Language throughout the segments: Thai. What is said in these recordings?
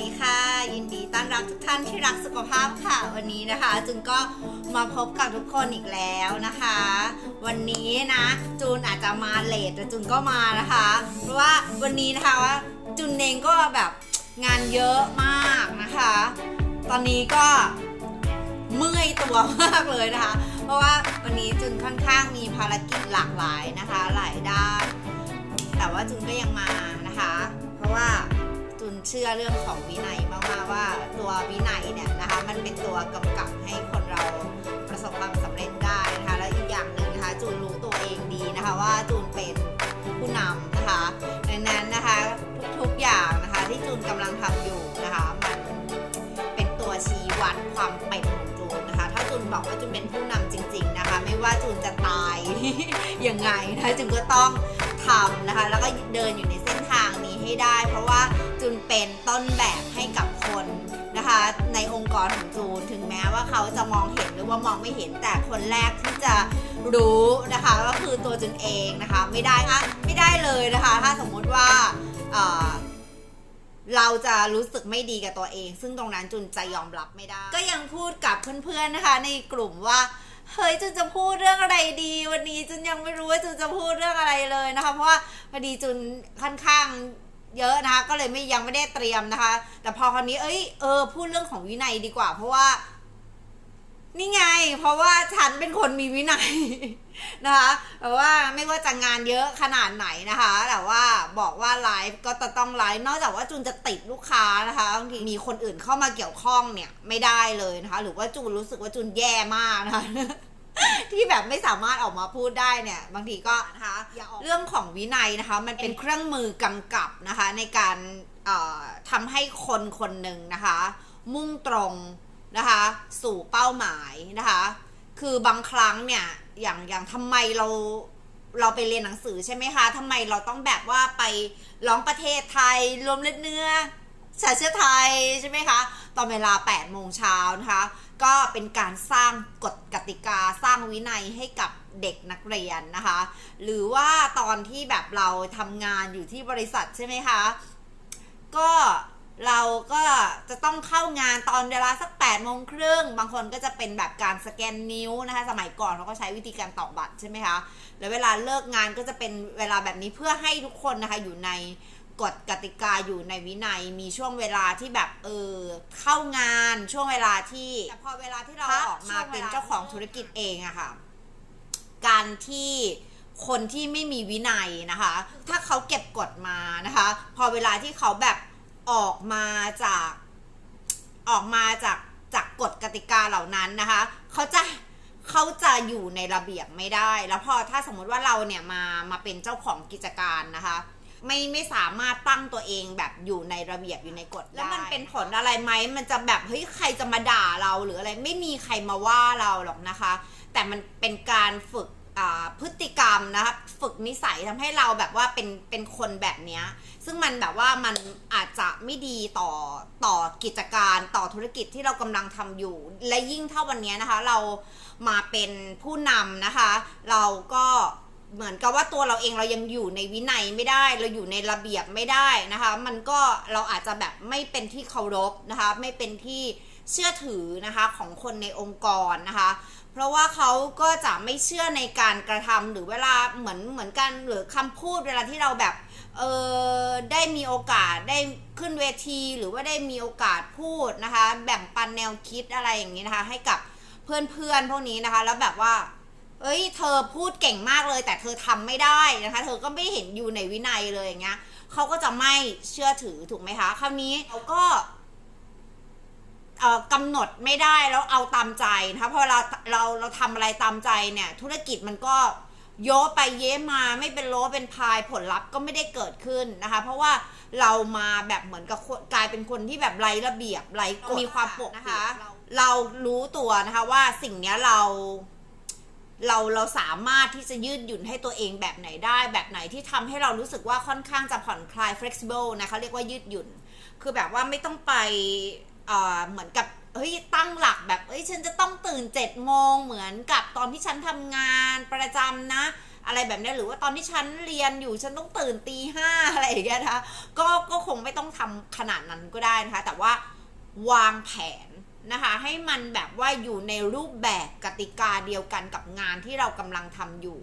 ดีค่ะ ยินดีต้อนรับทุกท่านที่รักสุขภาพค่ะ วันนี้นะคะจูนก็มาพบกับทุกคนอีกแล้วนะคะ วันนี้นะ จูนอาจจะมาเลทแต่จูนก็มานะคะ เพราะว่าวันนี้นะคะว่าจูนเองก็แบบงานเยอะมากนะคะ ตอนนี้ก็เมื่อยตัวมากเลยนะคะ เพราะว่าวันนี้จุนค่อนข้างมีภารกิจหลากหลายนะคะ หลายด้านแต่ว่าจุนก็ยังมานะคะ เพราะว่า เชื่อเรื่องของวินัยมากๆว่าตัววินัยเนี่ยนะคะมันเป็นตัวกำกับให้คนเราประสบความสำเร็จได้นะคะแล้วอีกอย่างหนึ่งนะคะจูนรู้ตัวเองดีนะคะว่าจูนเป็นผู้นำนะคะดังนั้นนะคะทุกๆอย่างนะคะที่จูนกำลังทำอยู่นะคะมันเป็นตัวชี้วัดความเป็นของจูนนะคะถ้าจูนบอกว่าจูนเป็นผู้นำจริง ๆนะคะ ไม่ว่าจูนจะตายยังไงนะคะจูนก็ต้องทำนะคะแล้วก็เดินอยู่ในเส้นทางนี้ให้ได้ เพราะว่า เป็นต้นแบบให้กับคนนะคะ ในองค์กรของจูนถึงแม้ว่าเขาจะมองเห็นหรือว่ามองไม่เห็นแต่คนแรกที่จะรู้นะคะ ก็คือตัวจุนเองนะคะ ไม่ได้อะไม่ได้เลยนะคะ ถ้าสมมุติว่าเอ่อเราจะรู้สึกไม่ดีกับตัวเอง ซึ่งตรงนั้นจุนจะยอมรับไม่ได้ ก็ยังพูดกับเพื่อนๆนะคะ ในกลุ่มว่าเฮ้ยจุนจะพูดเรื่องอะไรดี วันนี้จุนยังไม่รู้ว่าจุนจะพูดเรื่องอะไรเลยนะคะ เพราะว่าพอดีจุนค่อนข้าง เยอะนะคะ ก็เลยไม่ยังไม่ได้เตรียมนะคะ แต่พอคราวนี้เอ้ยเออพูดเรื่องของวินัยดีกว่า เพราะว่า นี่ไง เพราะว่าฉันเป็นคนมีวินัยนะคะแต่ว่าไม่ว่าจะงานเยอะขนาดไหนนะคะ แต่ว่าบอกว่าไลฟ์ก็จะต้องไลฟ์นอกจากว่าจูนจะติดลูกค้านะคะบางทีมีคนอื่นเข้ามาเกี่ยวข้องเนี่ยไม่ได้เลยนะคะ หรือว่าจูนรู้สึกว่าจูนแย่มากนะคะ ที่แบบไม่สามารถออกมาพูดได้เนี่ย บางทีก็นะคะเรื่องของวินัยนะคะ มันเป็นเครื่องมือกำกับนะคะ ในการเอ่อทำให้คนคนหนึ่งนะคะ มุ่งตรงนะคะ สู่เป้าหมายนะคะ คือบางครั้งเนี่ยอย่างอย่างทำไมเราเราไปเรียนหนังสือใช่ไหมคะทำไมเราต้องแบบว่าไปร้องประเทศไทยรวมเลือดเนื้อชาติเชื้อไทยใช่ไหมคะ ตอนเวลา8โมงเช้านะคะ ก็เป็นการสร้างกฎกติกาสร้างวินัยให้กับเด็กนักเรียนนะคะ หรือว่าตอนที่แบบเราทำงานอยู่ที่บริษัทใช่ไหมคะ ก็เราก็จะต้องเข้างานตอนเวลาสัก8ปดโมงครึ่ง บางคนก็จะเป็นแบบการสแกนนิ้วนะคะ สมัยก่อนเขาก็ใช้วิธีการตอกบัตรใช่ไหมคะ แล้วเวลาเลิกงานก็จะเป็นเวลาแบบนี้เพื่อให้ทุกคนนะคะอยู่ใน กฎกติกาอยู่ในวินัยมีช่วงเวลาที่แบบเออเข้างานช่วงเวลาที่แต่พอเวลาที่เราออกมาเป็นเจ้าของธุรกิจเองอะค่ะ การที่คนที่ไม่มีวินัยนะคะ ถ้าเขาเก็บกฎมานะคะ พอเวลาที่เขาแบบออกมาจากออกมาจากจากกฎกติกาเหล่านั้นนะคะเขาจะเขาจะอยู่ในระเบียบไม่ได้ แล้วพอถ้าสมมุติว่าเราเนี่ยมามาเป็นเจ้าของกิจการนะคะ ไม่ไม่สามารถตั้งตัวเองแบบอยู่ในระเบียบอยู่ในกฎแล้วมันเป็นผลอะไรไหมมันจะแบบเฮ้ยใครจะมาด่าเราหรืออะไรไม่มีใครมาว่าเราหรอกนะคะ แต่มันเป็นการฝึกพฤติกรรมนะคะฝึกนิสัยทำให้เราแบบว่าเป็นเป็นคนแบบเนี้ยซึ่งมันแบบว่ามันอาจจะไม่ดีต่อต่อกิจการต่อธุรกิจที่เรากำลังทำอยู่ และยิ่งเท่าวันนี้นะคะ เรามาเป็นผู้นำนะคะ เราก็ เหมือนกับว่าตัวเราเองเรายังอยู่ในวินัยไม่ได้ เราอยู่ในระเบียบไม่ได้นะคะ มันก็เราอาจจะแบบไม่เป็นที่เคารพนะคะ ไม่เป็นที่เชื่อถือนะคะของคนในองค์กรนะคะ เพราะว่าเขาก็จะไม่เชื่อในการกระทำหรือเวลาเหมือนเหมือนกันหรือคำพูดเวลาที่เราแบบเออได้มีโอกาสได้ขึ้นเวทีหรือว่าได้มีโอกาสพูดนะคะ แบ่งปันแนวคิดอะไรอย่างนี้นะคะ ให้กับเพื่อนๆพวกนี้นะคะ แล้วแบบว่า เอ้ย เธอพูดเก่งมากเลย แต่เธอทำไม่ได้นะคะ เธอก็ไม่เห็นอยู่ในวินัยเลยอย่างเงี้ยเขาก็จะไม่เชื่อถือถูกไหมคะคราวนี้เขาก็เอ่อกำหนดไม่ได้แล้วเอาตามใจนะคะพอเราเราเราทำอะไรตามใจเนี่ย ธุรกิจมันก็โยไปเย้มาไม่เป็นโลเป็นพายผลลัพธ์ก็ไม่ได้เกิดขึ้นนะคะ เพราะว่าเรามาแบบเหมือนกับคนกลายเป็นคนที่แบบไร้ระเบียบไร้กฎมีความปกนะคะ เรารู้ตัวนะคะว่าสิ่งเนี้ยเรา เราเราสามารถที่จะยืดหยุ่นให้ตัวเองแบบไหนได้ แบบไหนที่ทำให้เรารู้สึกว่าค่อนข้างจะผ่อนคลาย flexible นะเขาเรียกว่ายืดหยุ่น คือแบบว่าไม่ต้องไปเเหมือนกับเฮ้ยตั้งหลักแบบเอ้ยฉันจะต้องตื่นเจ็ดโมงเหมือนกับตอนที่ฉันทำงานประจำนะ อะไรแบบนี้หรือว่าตอนที่ฉันเรียนอยู่ฉันต้องตื่นตีห้าอะไรอย่างเงี้ยนะคะก็ก็คงไม่ต้องทำขนาดนั้นก็ได้นะคะแต่ว่าวางแผน นะคะ ให้มันแบบว่าอยู่ในรูปแบบกติกาเดียวกันกับงานที่เรากำลังทำอยู่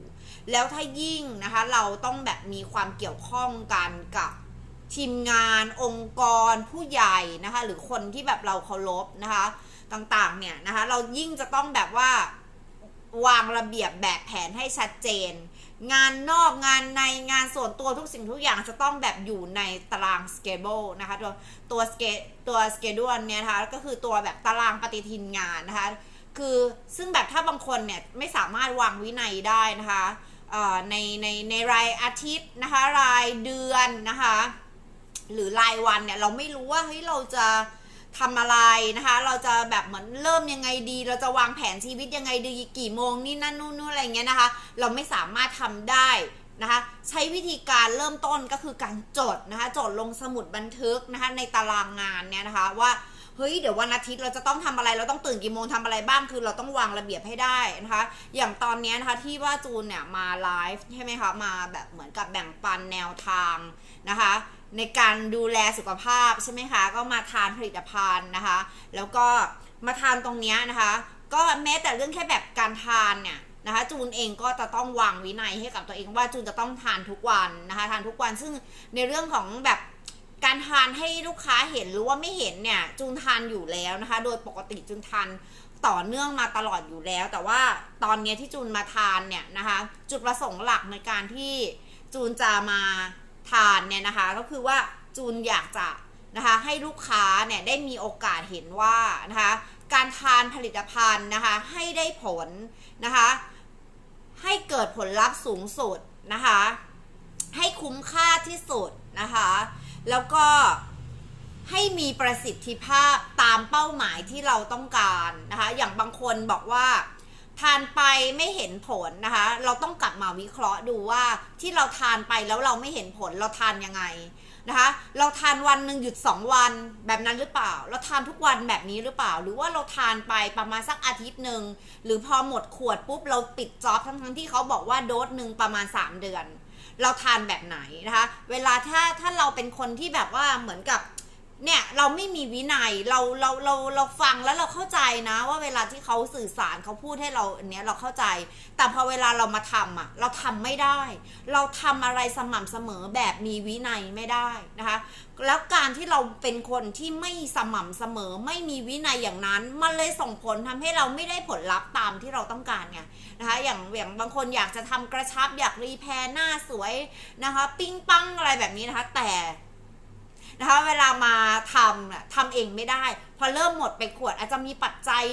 แล้วถ้ายิ่งนะคะเราต้องแบบมีความเกี่ยวข้องกันกับทีมงานองค์กรผู้ใหญ่นะคะ หรือคนที่แบบเราเคารพนะคะ ต่างๆเนี่ยนะคะ เรายิ่งจะต้องแบบว่า วางระเบียบแบบแผนให้ชัดเจน งานนอกงานในงานส่วนตัวทุกสิ่งทุกอย่างจะต้องแบบอยู่ในตารางสเกจ l e นะคะ ตัวตัวสเกตัวสเกดูลเนี่ยนะคะก็คือตัวแบบตารางปฏิทินงานนะคะ คือซึ่งแบบถ้าบางคนเนี่ยไม่สามารถวางวินัยได้นะคะในในในรายอาทิตย์นะคะรายเดือนนะคะ หรือรายวันเนี่ยเราไม่รู้ว่าเฮ้ยเราจะ ทำอะไรนะคะ เราจะแบบเหมือนเริ่มยังไงดี เราจะวางแผนชีวิตยังไงดีกี่โมงนี่นั่นนู่นนู่นอะไรเงี้ยนะคะ เราไม่สามารถทำได้นะคะ ใช้วิธีการเริ่มต้นก็คือการจดนะคะ จดลงสมุดบันทึกนะคะ ในตารางงานเนี่ยนะคะว่าเฮ้ยเดี๋ยววันอาทิตย์เราจะต้องทำอะไรเราต้องตื่นกี่โมงทำอะไรบ้างคือเราต้องวางระเบียบให้ได้นะคะ อย่างตอนนี้นะคะที่ว่าจูนเนี่ยมาไลฟ์ใช่ไหมคะมาแบบเหมือนกับแบ่งปันแนวทางนะคะ ในการดูแลสุขภาพใช่ไหมคะ ก็มาทานผลิตภัณฑ์นะคะ แล้วก็มาทานตรงนี้นะคะ ก็แม้แต่เรื่องแค่แบบการทานเนี่ยนะคะจูนเองก็จะต้องวางวินัยให้กับตัวเองว่าจูนจะต้องทานทุกวันนะคะทานทุกวันซึ่งในเรื่องของแบบการทานให้ลูกค้าเห็นหรือว่าไม่เห็นเนี่ยจูนทานอยู่แล้วนะคะ โดยปกติจูนทานต่อเนื่องมาตลอดอยู่แล้ว แต่ว่าตอนนี้ที่จูนมาทานเนี่ยนะคะ จุดประสงค์หลักในการที่จูนจะมา ทานเนี่ยนะคะ ก็คือว่าจูนอยากจะนะคะให้ลูกค้าเนี่ยได้มีโอกาสเห็นว่านะคะการทานผลิตภัณฑ์นะคะให้ได้ผลนะคะให้เกิดผลลัพธ์สูงสุดนะคะให้คุ้มค่าที่สุดนะคะแล้วก็ให้มีประสิทธิภาพตามเป้าหมายที่เราต้องการนะคะอย่างบางคนบอกว่า ทานไปไม่เห็นผลนะคะ เราต้องกลับมาวิเคราะห์ดูว่าที่เราทานไปแล้วเราไม่เห็นผลเราทานยังไงนะคะ เราทานวันหนึ่งหยุด 2 วันแบบนั้นหรือเปล่า เราทานทุกวันแบบนี้หรือเปล่า หรือว่าเราทานไปประมาณสักอาทิตย์หนึ่งหรือพอหมดขวดปุ๊บเราปิดจ็อบทั้งทั้งที่เขาบอกว่าโดสหนึ่งประมาณ 3 เดือน เราทานแบบไหนนะคะ เวลาถ้าถ้าเราเป็นคนที่แบบว่าเหมือนกับ เนี่ยเราไม่มีวินัยเราเราเราเราฟังแล้วเราเข้าใจนะ ว่าเวลาที่เขาสื่อสารเขาพูดให้เราอันเนี้ยเราเข้าใจ แต่พอเวลาเรามาทำอะเราทำไม่ได้ เราทำอะไรสม่ำเสมอแบบมีวินัยไม่ได้นะคะ แล้วการที่เราเป็นคนที่ไม่สม่ำเสมอไม่มีวินัยอย่างนั้น มันเลยส่งผลทำให้เราไม่ได้ผลลัพธ์ตามที่เราต้องการไงนะคะอย่างอย่างบางคนอยากจะทำกระชับอยากรีแพรหน้าสวยนะคะ ปิ้งปังอะไรแบบนี้นะคะ แต่ นะคะเวลามาทำน่ะทำเองไม่ได้ พอเริ่มหมดไปขวดอาจจะมีปัจจัย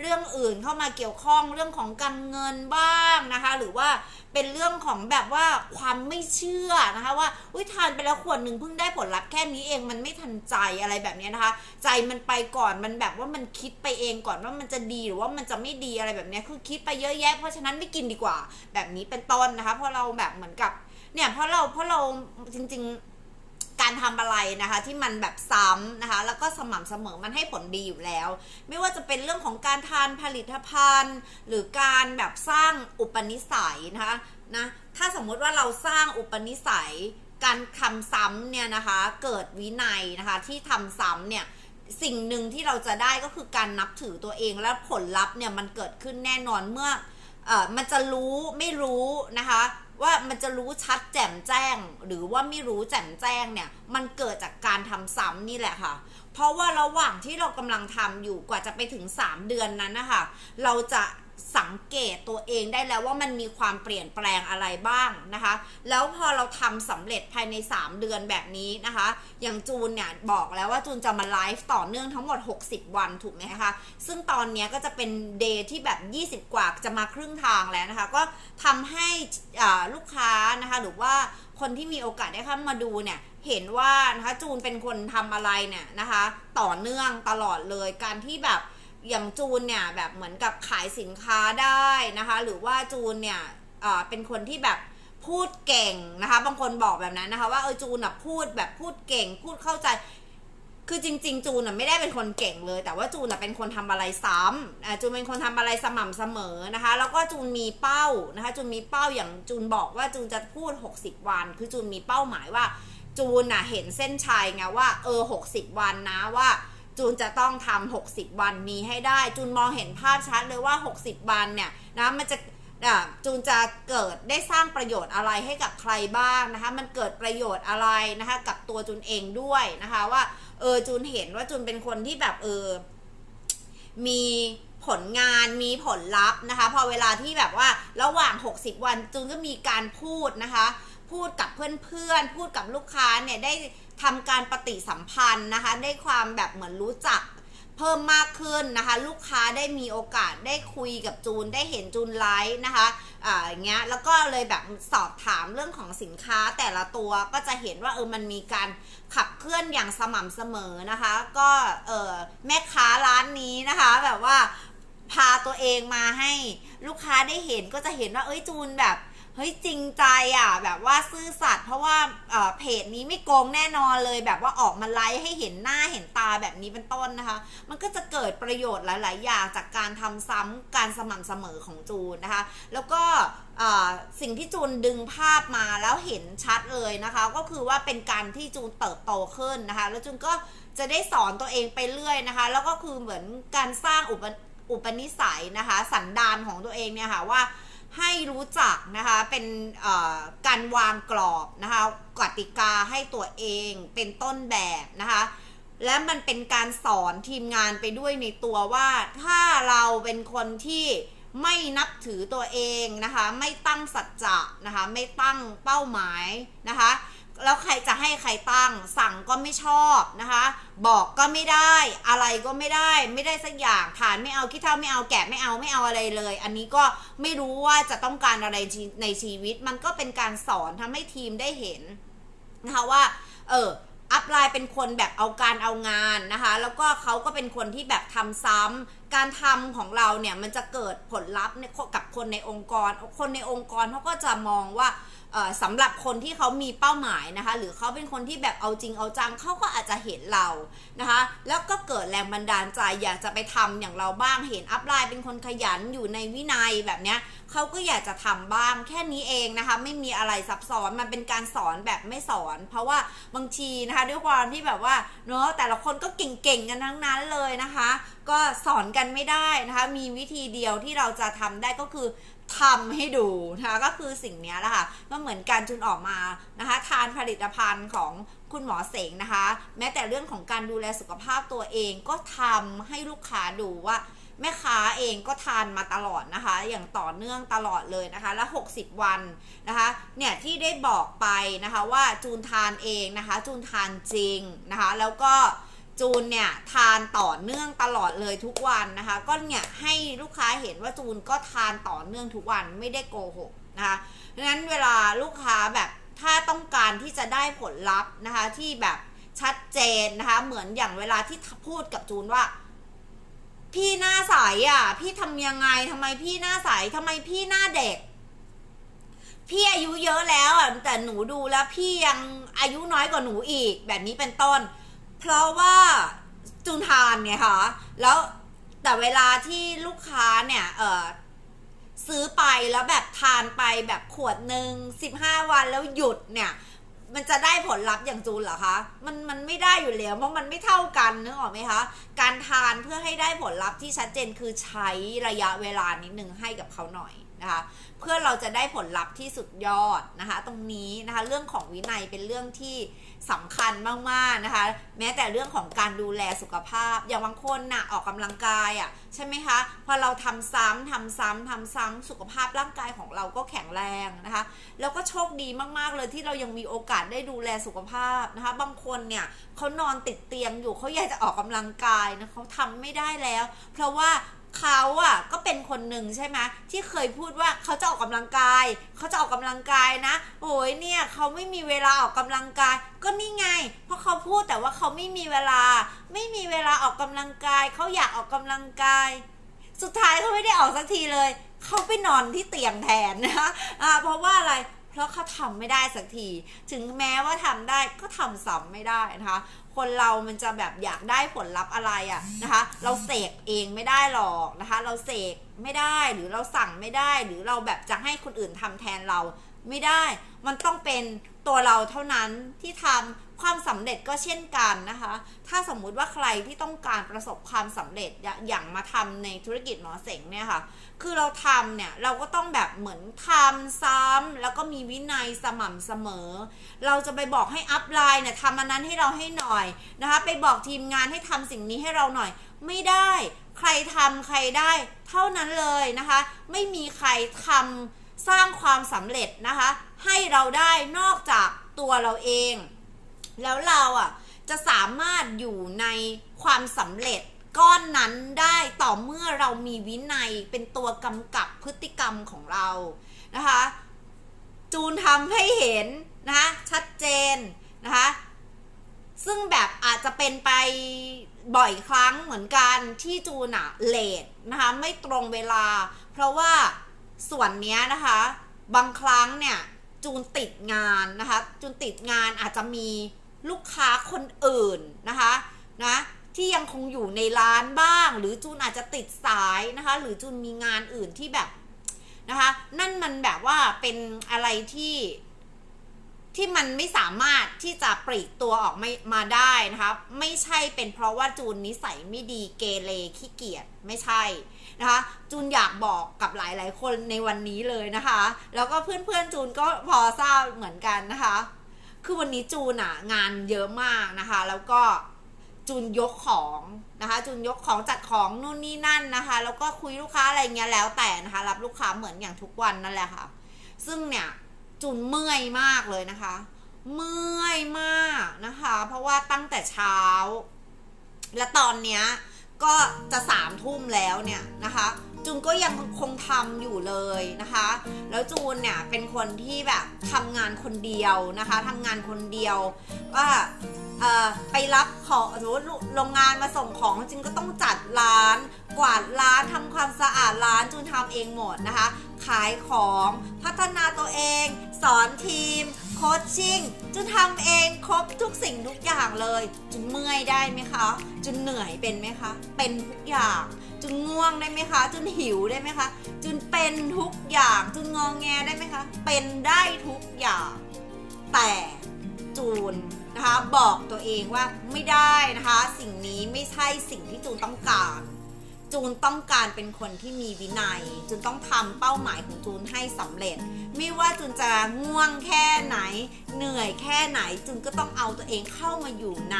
เรื่องอื่นเข้ามาเกี่ยวข้องเรื่องของการเงินบ้างนะคะ หรือว่าเป็นเรื่องของแบบว่าความไม่เชื่อนะคะว่าอุ้ยทานไปแล้วขวดหนึ่งเพิ่งได้ผลลัพธ์แค่นี้เองมันไม่ทันใจอะไรแบบนี้นะคะ ใจมันไปก่อนมันแบบว่ามันคิดไปเองก่อนว่ามันจะดีหรือว่ามันจะไม่ดีอะไรแบบนี้คือคิดไปเยอะแยะเพราะฉะนั้นไม่กินดีกว่า แบบนี้เป็นต้นนะคะเพราะเราแบบเหมือนกับเนี่ยเพราะเราเพราะเราจริง ๆ การทำอะไรนะคะ ที่มันแบบซ้ำนะคะ แล้วก็สม่ำเสมอมันให้ผลดีอยู่แล้ว ไม่ว่าจะเป็นเรื่องของการทานผลิตภัณฑ์ หรือการแบบสร้างอุปนิสัยนะคะนะถ้าสมมุติว่าเราสร้างอุปนิสัย การทำซ้ำเนี่ยนะคะ เกิดวินัยนะคะที่ทำซ้ำเนี่ยสิ่งหนึ่งที่เราจะได้ก็คือการนับถือตัวเองและผลลัพธ์เนี่ยมันเกิดขึ้นแน่นอนเมื่อเอ่อมันจะรู้ไม่รู้นะคะ ว่ามันจะรู้ชัดแจ่มแจ้ง หรือว่าไม่รู้แจ่มแจ้งเนี่ย มันเกิดจากการทำซ้ำนี่แหละค่ะ เพราะว่าระหว่างที่เรากำลังทำอยู่กว่าจะไปถึง 3 เดือนนั้นนะคะเราจะ สังเกตตัวเองได้แล้วว่ามันมีความเปลี่ยนแปลงอะไรบ้างนะคะ แล้วพอเราทำสำเร็จภายใน 3 เดือนแบบนี้นะคะ อย่างจูนเนี่ยบอกแล้วว่าจูนจะมาไลฟ์ต่อเนื่องทั้งหมด 60 วันถูกไหมคะ ซึ่งตอนนี้ก็จะเป็นเดย์ที่แบบ 20 กว่าจะมาครึ่งทางแล้วนะคะ ก็ทำให้ลูกค้านะคะหรือว่าคนที่มีโอกาสได้เข้ามาดูเนี่ยเห็นว่านะคะจูนเป็นคนทำอะไรเนี่ยนะคะ ต่อเนื่องตลอดเลยการที่แบบ อย่างจูนเนี่ยแบบเหมือนกับขายสินค้าได้นะคะ หรือว่าจูนเนี่ยเป็นคนที่แบบพูดเก่งนะคะ บางคนบอกแบบนั้นนะคะ ว่าเออจูนอะพูดแบบพูดเก่ง พูดเข้าใจ คือจริง ๆ จูนอะไม่ได้เป็นคนเก่งเลย แต่ว่าจูนอะเป็นคนทำอะไรซ้ำจูนเป็นคนทำอะไรสม่ำเสมอนะคะ แล้วก็จูนมีเป้านะคะ จูนมีเป้าอย่างจูนบอกว่าจูนจะพูด 60 วัน คือจูนมีเป้าหมายว่า จูนน่ะเห็นเส้นชัยไงว่าเออ60 วันนะว่า จูนจะต้องทำ60 วันนี้ให้ได้ จูนมองเห็นภาพชัดเลยว่า 60 วันเนี่ยนะมันจะอะจูนจะเกิดได้สร้างประโยชน์อะไรให้กับใครบ้างนะคะ มันเกิดประโยชน์อะไรนะคะกับตัวจูนเองด้วยนะคะว่าเออจูนเห็นว่าจูนเป็นคนที่แบบเออมีผลงานมีผลลัพธ์นะคะ พอเวลาที่แบบว่าระหว่าง 60 วันจูนก็มีการพูดนะคะ พูดกับเพื่อนๆ พูดกับลูกค้าเนี่ยได้ ทำการปฏิสัมพันธ์นะคะ ได้ความแบบเหมือนรู้จักเพิ่มมากขึ้นนะคะ ลูกค้าได้มีโอกาสได้คุยกับจูนได้เห็นจูนไลฟ์นะคะอ่าอย่างเงี้ยแล้วก็เลยแบบสอบถามเรื่องของสินค้าแต่ละตัวก็จะเห็นว่าเออมันมีการขับเคลื่อนอย่างสม่ำเสมอนะคะ ก็เออแม่ค้าร้านนี้นะคะ แบบว่าพาตัวเองมาให้ลูกค้าได้เห็นก็จะเห็นว่าเอ้ยจูนแบบ เฮ้ยจริงใจอะ แบบว่าซื่อสัตย์เพราะว่าเพจนี้ไม่โกงแน่นอนเลย แบบว่าออกมาไลฟ์ให้เห็นหน้าเห็นตาแบบนี้เป็นต้นนะคะ มันก็จะเกิดประโยชน์หลาย ๆ อย่างจากการทำซ้ำการสม่ำเสมอของจูนนะคะ แล้วก็สิ่งที่จูนดึงภาพมาแล้วเห็นชัดเลยนะคะ ก็คือว่าเป็นการที่จูนเติบโตขึ้นนะคะ แล้วจูนก็จะได้สอนตัวเองไปเรื่อยนะคะ แล้วก็คือเหมือนการสร้างอุปอุปนิสัยนะคะ สันดานของตัวเองเนี่ยค่ะว่า ให้รู้จักนะคะ เป็นการวางกรอบนะคะกติกาให้ตัวเองเป็นต้นแบบนะคะ และมันเป็นการสอนทีมงานไปด้วยในตัวว่า ถ้าเราเป็นคนที่ไม่นับถือตัวเองนะคะ ไม่ตั้งสัจจะนะคะ ไม่ตั้งเป้าหมายนะคะ แล้วใครจะให้ใครตั้ง สั่งก็ไม่ชอบนะคะ บอกก็ไม่ได้อะไรก็ไม่ได้ ไม่ได้สักอย่างฐานไม่เอาคิดเท่าไม่เอาแกะไม่เอาไม่เอาอะไรเลย อันนี้ก็ไม่รู้ว่าจะต้องการอะไรในชีวิต มันก็เป็นการสอนทำให้ทีมได้เห็นนะคะว่า เอออัพไลน์เป็นคนแบบเอาการเอางานนะคะ แล้วก็เขาก็เป็นคนที่แบบทำซ้ำการทำของเราเนี่ยมันจะเกิดผลลัพธ์กับคนในองค์กร คนในองค์กรเขาก็จะมองว่า สำหรับคนที่เขามีเป้าหมายนะคะ หรือเขาเป็นคนที่แบบเอาจริงเอาจังเขาก็อาจจะเห็นเรานะคะ แล้วก็เกิดแรงบันดาลใจอยากจะไปทำอย่างเราบ้างเห็นอัพไลน์เป็นคนขยันอยู่ในวินัยแบบเนี้ยเขาก็อยากจะทำบ้างแค่นี้เองนะคะ ไม่มีอะไรซับซ้อนมันเป็นการสอนแบบไม่สอน เพราะว่าบางทีนะคะ ด้วยความที่แบบว่าเนาะแต่ละคนก็เก่งๆกันทั้งนั้นเลยนะคะ ก็สอนกันไม่ได้นะคะ มีวิธีเดียวที่เราจะทำได้ก็คือทำให้ดูนะคะก็คือสิ่งนี้แหละค่ะก็เหมือนการจุนออกมานะคะ ทานผลิตภัณฑ์ของคุณหมอเสงนะคะ แม้แต่เรื่องของการดูแลสุขภาพตัวเองก็ทำให้ลูกค้าดูว่า แม่ค้าเองก็ทานมาตลอดนะคะ อย่างต่อเนื่องตลอดเลยนะคะและ 60 วันนะคะเนี่ยที่ได้บอกไปนะคะว่าจูนทานเองนะคะ จูนทานจริงนะคะแล้วก็จูนเนี่ยทานต่อเนื่องตลอดเลยทุกวันนะคะ ก็เนี่ยให้ลูกค้าเห็นว่าจูนก็ทานต่อเนื่องทุกวันไม่ได้โกหกนะคะดังนั้นเวลาลูกค้าแบบถ้าต้องการที่จะได้ผลลัพธ์นะคะที่แบบชัดเจนนะคะเหมือนอย่างเวลาที่พูดกับจูนว่า พี่หน้าใสอะ พี่ทำยังไงทำไมพี่หน้าใสทำไมพี่หน้าเด็ก พี่อายุเยอะแล้วอะแต่หนูดูแล้วพี่ยังอายุน้อยกว่าหนูอีก แบบนี้เป็นต้น เพราะว่าจูนทานไงคะแล้วแต่เวลาที่ลูกค้าเนี่ยเออซื้อไปแล้วแบบทานไปแบบขวดหนึ่งสิบห้าวันแล้วหยุดเนี่ย มันจะได้ผลลัพธ์อย่างจูนเหรอคะ มันมันไม่ได้อยู่แล้วเพราะมันไม่เท่ากันนึกออกไหมคะ การทานเพื่อให้ได้ผลลัพธ์ที่ชัดเจนคือใช้ระยะเวลานิดนึงให้กับเขาหน่อย นะคะเพื่อเราจะได้ผลลัพธ์ที่สุดยอดนะคะ ตรงนี้นะคะเรื่องของวินัยเป็นเรื่องที่สำคัญมากๆนะคะ แม้แต่เรื่องของการดูแลสุขภาพ อย่างบางคนน่ะออกกำลังกายอะใช่ไหมคะพอเราทำซ้ำทำซ้ำทำซ้ำสุขภาพร่างกายของเราก็แข็งแรงนะคะแล้วก็โชคดีมากๆเลยที่เรายังมีโอกาสได้ดูแลสุขภาพนะคะ บางคนเนี่ยเขานอนติดเตียงอยู่เขาอยากจะออกกำลังกายนะเขาทำไม่ได้แล้ว เพราะว่า เขาอะก็เป็นคนหนึ่งใช่ไหมที่เคยพูดว่าเขาจะออกกำลังกาย เขาจะออกกำลังกายนะโอ้ยเนี่ยเขาไม่มีเวลาออกกำลังกาย ก็นี่ไง เพราะเขาพูดแต่ว่าเขาไม่มีเวลา ไม่มีเวลาออกกำลังกาย เขาอยากออกกำลังกาย สุดท้ายเขาไม่ได้ออกสักทีเลย เขาไปนอนที่เตียงแทนนะคะอ่าเพราะว่าอะไรเพราะเขาทำไม่ได้สักที ถึงแม้ว่าทำได้ก็ทำซ้ำไม่ได้นะคะ คนเรามันจะแบบอยากได้ผลลัพธ์อะไรอะนะคะ เราเสกเองไม่ได้หรอกนะคะ เราเสกไม่ได้หรือเราสั่งไม่ได้ หรือเราแบบจะให้คนอื่นทำแทนเราไม่ได้ มันต้องเป็น ตัวเราเท่านั้นที่ทำความสำเร็จก็เช่นกันนะคะ ถ้าสมมุติว่าใครที่ต้องการประสบความสำเร็จอย่างมาทำในธุรกิจหมอเสงเนี่ยค่ะ คือเราทำเนี่ยเราก็ต้องแบบเหมือนทำซ้ำแล้วก็มีวินัยสม่ำเสมอ เราจะไปบอกให้อัพไลน์เนี่ยทำอันนั้นให้เราให้หน่อยนะคะ ไปบอกทีมงานให้ทำสิ่งนี้ให้เราหน่อย ไม่ได้ใครทำใครได้ เท่านั้นเลยนะคะ ไม่มีใครทำ สร้างความสำเร็จนะคะ ให้เราได้นอกจากตัวเราเอง แล้วเราอะจะสามารถอยู่ในความสำเร็จก้อนนั้นได้ต่อเมื่อเรามีวินัยเป็นตัวกำกับพฤติกรรมของเรานะคะ จูนทำให้เห็นนะคะชัดเจนนะคะซึ่งแบบอาจจะเป็นไปบ่อยครั้งเหมือนกันที่จูนอะเลทนะคะไม่ตรงเวลา เพราะว่า ส่วนนี้นะคะ บางครั้งเนี่ยจูนติดงานนะคะ จูนติดงานอาจจะมีลูกค้าคนอื่นนะคะนะที่ยังคงอยู่ในร้านบ้าง หรือจูนอาจจะติดสายนะคะ หรือจูนมีงานอื่นที่แบบนะคะ นั่นมันแบบว่าเป็นอะไรที่ที่มันไม่สามารถที่จะปลีกตัวออกไม่มาได้นะคะ ไม่ใช่เป็นเพราะว่าจูนนิสัยไม่ดีเกเรขี้เกียจไม่ใช่ นะคะ จูนอยากบอกกับหลายๆ คนในวันนี้เลยนะคะ แล้วก็เพื่อนๆจูนก็พอทราบเหมือนกันนะคะ คือวันนี้จูนอะงานเยอะมากนะคะ แล้วก็จูนยกของนะคะ จูนยกของจัดของนู่นนี่นั่นนะคะ แล้วก็คุยลูกค้าอะไรเงี้ยแล้วแต่นะคะ รับลูกค้าเหมือนอย่างทุกวันนั่นแหละค่ะ ซึ่งเนี่ยจุนเมื่อยมากเลยนะคะ เมื่อยมากนะคะ เพราะว่าตั้งแต่เช้า และตอนเนี้ย ก็จะสามทุ่มแล้วเนี่ยนะคะ จูนก็ยังคงทำอยู่เลยนะคะ แล้วจูนเนี่ยเป็นคนที่แบบทำงานคนเดียวนะคะทำงานคนเดียวว่าไปรับของสมมติโรงงานมาส่งของจูนก็ต้องจัดร้าน กวาดร้านทำความสะอาดร้านจูนทำเองหมดนะคะ ขายของพัฒนาตัวเอง สอนทีม โคชชิ่งจุนทำเองครบทุกสิ่งทุกอย่างเลย จุนเมื่อยได้ไหมคะ จุนเหนื่อยเป็นไหมคะ เป็นทุกอย่าง จุนง่วงได้ไหมคะ จุนหิวได้ไหมคะ จุนเป็นทุกอย่าง จุนงองแงได้ไหมคะ เป็นได้ทุกอย่าง แต่จูนนะคะบอกตัวเองว่าไม่ได้นะคะ สิ่งนี้ไม่ใช่สิ่งที่จูนต้องการ จูนต้องการเป็นคนที่มีวินัย จูนต้องทำเป้าหมายของจูนให้สำเร็จ ไม่ว่าจูนจะง่วงแค่ไหน เหนื่อยแค่ไหน จูนก็ต้องเอาตัวเองเข้ามาอยู่ใน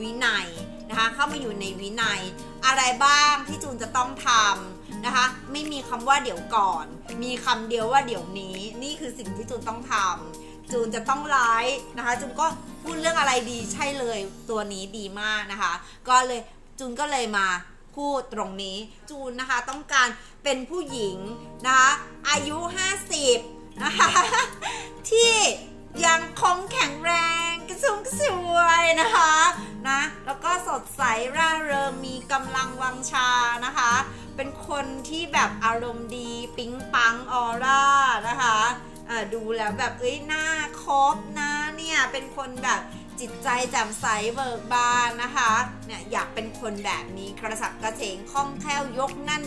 วินัยนะคะเข้ามาอยู่ในวินัย อะไรบ้างที่จูนจะต้องทำนะคะ ไม่มีคำว่าเดี๋ยวก่อน มีคำเดียวว่าเดี๋ยวนี้ นี่คือสิ่งที่จูนต้องทำจูนจะต้องไลฟ์นะคะ จูนก็พูดเรื่องอะไรดีใช่เลยตัวนี้ดีมากนะคะ ก็เลยจูนก็เลยมา พูดตรงนี้ จูนนะคะต้องการเป็นผู้หญิงนะคะอายุ 50 นะคะที่ยังคงแข็งแรงกระชุ่มกระชวยนะคะนะแล้วก็สดใสร่าเริงมีกำลังวังชานะคะ เป็นคนที่แบบอารมณ์ดีปิ๊งปังออร่านะคะดูแล้วแบบเอ้ยหน้าครบนะเนี่ยเป็นคนแบบ จิตใจแจ่มใสเบิกบานนะคะเนี่ยอยากเป็นคนแบบนี้กระสับกระเฉงคล่องแคล่วยกนั่น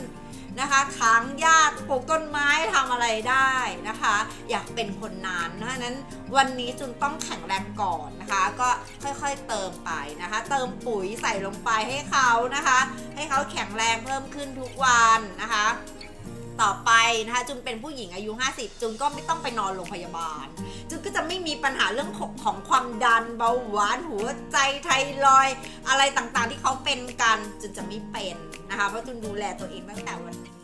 นะคะถางหญ้าปลูกต้นไม้ทำอะไรได้นะคะ อยากเป็นคนนั้นเพราะฉะนั้นวันนี้จุนต้องแข็งแรงก่อนนะคะ ก็ค่อยๆเติมไปนะคะ เติมปุ๋ยใส่ลงไปให้เขานะคะ ให้เขาแข็งแรงเพิ่มขึ้นทุกวันนะคะ ต่อไปนะคะจุนเป็นผู้หญิงอายุ 50 จุนก็ไม่ต้องไปนอนโรงพยาบาล จุนก็จะไม่มีปัญหาเรื่องของของความดันเบาหวานหัวใจไทรอย อะไรต่างๆที่เขาเป็นกัน จุนจะไม่เป็นนะคะเพราะจุนดูแลตัวเองตั้งแต่วันนี้